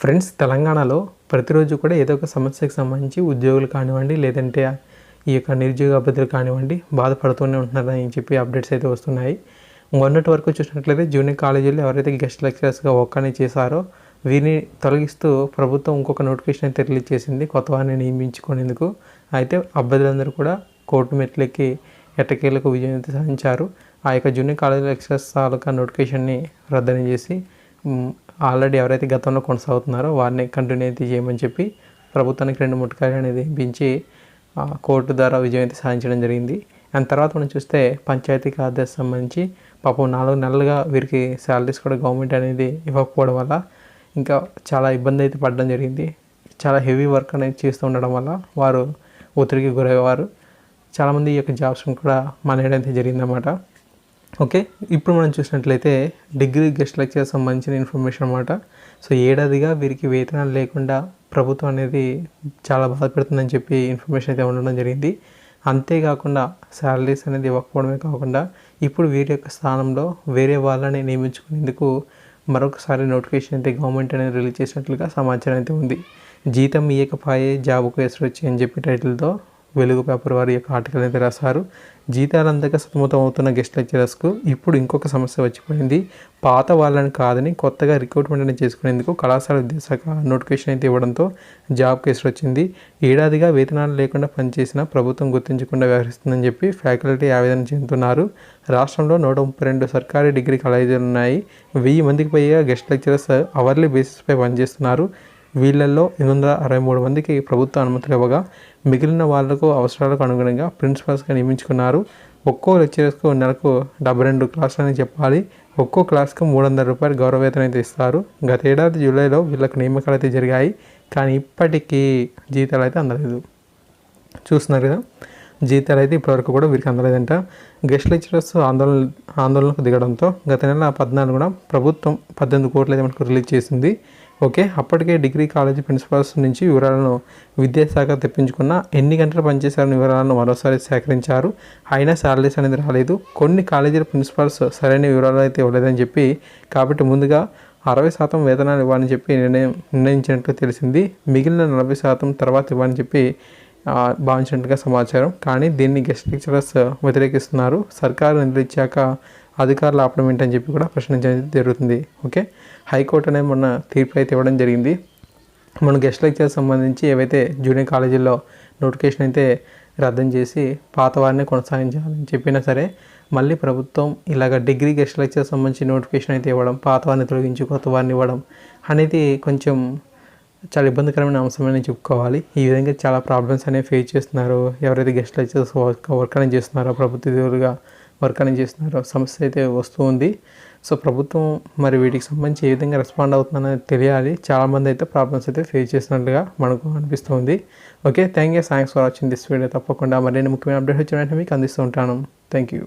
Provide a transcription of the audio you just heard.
Friends తెలంగాణలో ప్రతిరోజు కూడా ఏదో ఒక సమస్యకు సంబంధించి ఉద్యోగులు కానివ్వండి లేదంటే ఈ యొక్క నిరుద్యోగ అభ్యర్థులు కానివ్వండి బాధపడుతూనే ఉంటున్నారని చెప్పి అప్డేట్స్ అయితే వస్తున్నాయి. మొన్నటి వరకు చూసినట్లయితే జూనియర్ కాలేజీలో ఎవరైతే గెస్ట్ లెక్చరర్స్గా ఒక్కనే చేశారో వీరిని తొలగిస్తూ ప్రభుత్వం ఇంకొక నోటిఫికేషన్ అయితే రిలీజ్ చేసింది కొత్త వారిని నియమించుకునేందుకు. అయితే అభ్యర్థులందరూ కూడా కోర్టు మెట్లెక్కి ఎట్టకేలకు విజయం సాధించారు. ఆ యొక్క జూనియర్ కాలేజ్ లెక్చరర్స్ తాలూకా నోటిఫికేషన్ని రద్దని చేసి ఆల్రెడీ ఎవరైతే గతంలో కొనసాగుతున్నారో వారిని కంటిన్యూ అయితే చేయమని చెప్పి ప్రభుత్వానికి రెండు ముట్టకాయలు అనేది పెంచి కోర్టు ద్వారా విజయం అయితే సాధించడం జరిగింది. అండ్ తర్వాత మనం చూస్తే పంచాయతీ కార్యదర్శి సంబంధించి పాపం నాలుగు నెలలుగా వీరికి శాలరీస్ కూడా గవర్నమెంట్ అనేది ఇవ్వకపోవడం వల్ల ఇంకా చాలా ఇబ్బంది అయితే పడడం జరిగింది. చాలా హెవీ వర్క్ అనేది చేస్తూ ఉండడం వల్ల వారు ఒత్తిడికి గురయ్యేవారు. చాలామంది ఈ యొక్క జాబ్స్ని కూడా మానేయడం అయితే జరిగిందన్నమాట. ఓకే ఇప్పుడు మనం చూసినట్లయితే డిగ్రీ గెస్ట్ లెక్చర్ సంబంధించిన ఇన్ఫర్మేషన్ అనమాట సో ఏడాదిగా వీరికి వేతనాలు లేకుండా ప్రభుత్వం అనేది చాలా బాధపడుతుందని చెప్పి ఇన్ఫర్మేషన్ అయితే ఉండడం జరిగింది. అంతేకాకుండా శాలరీస్ అనేది ఇవ్వకపోవడమే కాకుండా ఇప్పుడు వీరి యొక్క స్థానంలో వేరే వాళ్ళని నియమించుకునేందుకు మరొకసారి నోటిఫికేషన్ అయితే గవర్నమెంట్ అనేది రిలీజ్ చేసినట్లుగా సమాచారం అయితే ఉంది. జీతం ఇయ్యకపాయే జాబుకు ఎసరొచ్చి అని చెప్పి టైటిల్తో వెలుగు పేపర్ వారి యొక్క ఆర్టికల్ అయితే రాశారు. జీతాలు అందక సతమతం అవుతున్న గెస్ట్ లెక్చరర్స్కు ఇప్పుడు ఇంకొక సమస్య వచ్చిపోయింది. పాత వాళ్ళని కాదని కొత్తగా రిక్రూట్మెంట్ అనేది చేసుకునేందుకు కళాశాల విద్యాశాఖ నోటిఫికేషన్ అయితే ఇవ్వడంతో జాబ్ కేసులు వచ్చింది. ఏడాదిగా వేతనాలు లేకుండా పనిచేసిన ప్రభుత్వం గుర్తించకుండా వ్యవహరిస్తుందని చెప్పి ఫ్యాకల్టీ ఆవేదన చెందుతున్నారు. రాష్ట్రంలో నూట ముప్పై రెండు సర్కారీ డిగ్రీ కాలేజీలు ఉన్నాయి. వెయ్యి మందికి పైగా గెస్ట్ లెక్చరర్స్ అవర్లీ బేసిస్పై పనిచేస్తున్నారు. వీళ్ళల్లో ఎనిమిది వందల అరవై మూడు మందికి ప్రభుత్వ అనుమతులు ఇవ్వగా మిగిలిన వాళ్ళకు అవసరాలకు అనుగుణంగా ప్రిన్సిపల్స్గా నియమించుకున్నారు. ఒక్కో లెక్చరర్స్కు నెలకు డెబ్బై రెండు క్లాసులని చెప్పాలి. ఒక్కో క్లాస్కు మూడు వందల రూపాయలు గౌరవ వేతనం అయితే ఇస్తారు. గత ఏడాది జూలైలో వీళ్ళకు నియామకాలు అయితే జరిగాయి కానీ ఇప్పటికీ జీతాలు అయితే అందలేదు. చూస్తున్నారు కదా జీతాలు అయితే ఇప్పటివరకు కూడా వీరికి అందలేదంట. గెస్ట్ లెక్చరర్స్ ఆందోళన ఆందోళనకు దిగడంతో గత నెల పద్నాలుగున ప్రభుత్వం పద్దెనిమిది కోట్లు అయితే మనకు రిలీజ్ చేసింది. ఓకే? అప్పటికే డిగ్రీ కాలేజీ ప్రిన్సిపాల్స్ నుంచి వివరాలను విద్యాశాఖ తెప్పించుకున్న ఎన్ని గంటలు పనిచేశారని వివరాలను మరోసారి సేకరించారు. అయినా శాలరీస్ అనేది రాలేదు. కొన్ని కాలేజీల ప్రిన్సిపాల్స్ సరైన వివరాలు అయితే ఇవ్వలేదని చెప్పి కాబట్టి ముందుగా అరవై శాతం వేతనాలు ఇవ్వాలని చెప్పి నిర్ణయం నిర్ణయించినట్లు తెలిసింది. మిగిలిన నలభై శాతం తర్వాత ఇవ్వాలని చెప్పి భావించినట్టుగా సమాచారం. కానీ దీన్ని గెస్ట్ లెక్చరర్స్ వ్యతిరేకిస్తున్నారు. సర్కారు నిధులు ఇచ్చాక అధికారులు ఆపడం ఏంటని చెప్పి కూడా ప్రశ్నించడం జరుగుతుంది. ఓకే? హైకోర్టు అనేది మొన్న తీర్పు అయితే ఇవ్వడం జరిగింది. మన గెస్ట్ లెక్చర్ సంబంధించి ఏవైతే జూనియర్ కాలేజీల్లో నోటిఫికేషన్ అయితే రద్దం చేసి పాత వారిని కొనసాగించాలని చెప్పినా సరే మళ్ళీ ప్రభుత్వం ఇలాగ డిగ్రీ గెస్ట్ లెక్చర్ సంబంధించి నోటిఫికేషన్ అయితే ఇవ్వడం పాత వారిని తొలగించి కొత్త వారిని ఇవ్వడం అనేది కొంచెం చాలా ఇబ్బందికరమైన అంశమని చెప్పుకోవాలి. ఈ విధంగా చాలా ప్రాబ్లమ్స్ అనేవి ఫేస్ చేస్తున్నారు. ఎవరైతే గెస్ట్ లెక్చర్స్ వర్క్ వర్క్ అనేది చేస్తున్నారో ప్రభుత్వ ఉద్యోగులుగా వర్క్ అనేది చేస్తున్నారు సమస్య అయితే వస్తూ ఉంది. సో ప్రభుత్వం మరి వీటికి సంబంధించి ఏ విధంగా రెస్పాండ్ అవుతుందనేది తెలియాలి. చాలామంది అయితే ప్రాబ్లమ్స్ అయితే ఫేస్ చేసినట్లుగా మనకు అనిపిస్తుంది. Okay thank you. Thanks for watching this video. తప్పకుండా మరిన్ని ముఖ్యమైన అప్డేట్ వచ్చిన వెంటనే మీకు అందిస్తూ ఉంటాను. Thank you.